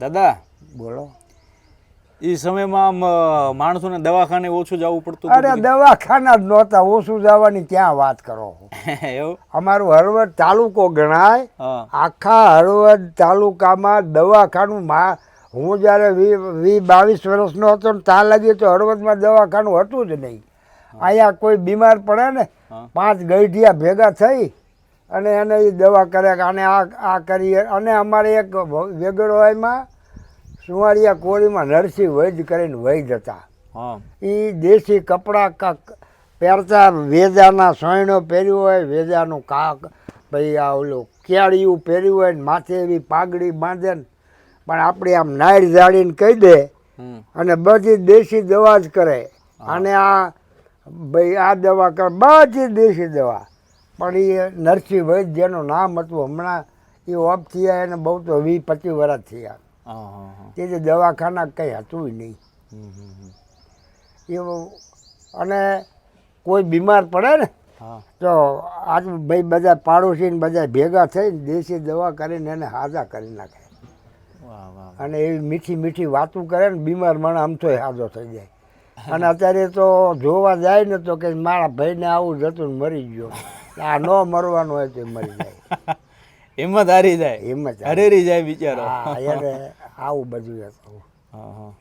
દાદા બોલો. એ સમયમાં આમ માણસોને દવાખાને ઓછું જવું પડતું અરે દવાખાના જ નહોતા ઓછું જવાની ક્યાં વાત કરો એવું? અમારું હળવદ તાલુકો ગણાય. આખા હળવદ તાલુકામાં દવાખાનું મા હું જ્યારે વી બાવીસ વર્ષનો હતો ને ત્યાં લાગી તો હળવદમાં દવાખાનું હતું જ નહીં. અહીંયા કોઈ બીમાર પડે ને પાંચ ગઈઢિયા ભેગા થઈ અને એને એ દવા કરે કે આને આ આ કરીએ. અને અમારે એક વેગડવાઈમાં સુવાળિયા કોળીમાં નરસિંહ વૈદ કરીને વૈદ હતા. એ દેશી કપડાં કાંક પહેરતા વેજાના સોયણો પહેર્યું હોય વેજાનું કાક ભાઈ આ ઓલું કેળિયું પહેર્યું હોય ને માથે એવી પાઘડી બાંધે ને પણ આપણે આમ નાયર જાળીને કહી દે અને બધી દેશી દવા જ કરે. અને આ ભાઈ આ દવા કરે બધી દેશી દવા. પણ એ નરસિંહ વૈદ જેનું નામ હતું હમણાં એ ઓફ થયા એને બહુ તો વીસ પચીસ વર્ષ થયા. તેથી દવાખાના કંઈ હતું નહીં. એવું અને કોઈ બીમાર પડે ને તો આજ ભાઈ બધા પાડોશી ને બધા ભેગા થઈને દેશી દવા કરીને એને હાજા કરી નાખે. અને એવી મીઠી મીઠી વાતું કરે ને બીમાર માણસ આમ તોય હાજો થઈ જાય. અને અત્યારે તો જોવા જાય ને તો કે મારા ભાઈને આવું જતું ને મરી ગયો. આ ન મરવાનું હોય તો મરી જાય. હિંમત હારી જાય. હિંમત હરેરી જાય બિચારો. આવું બધું હતું. હા હા.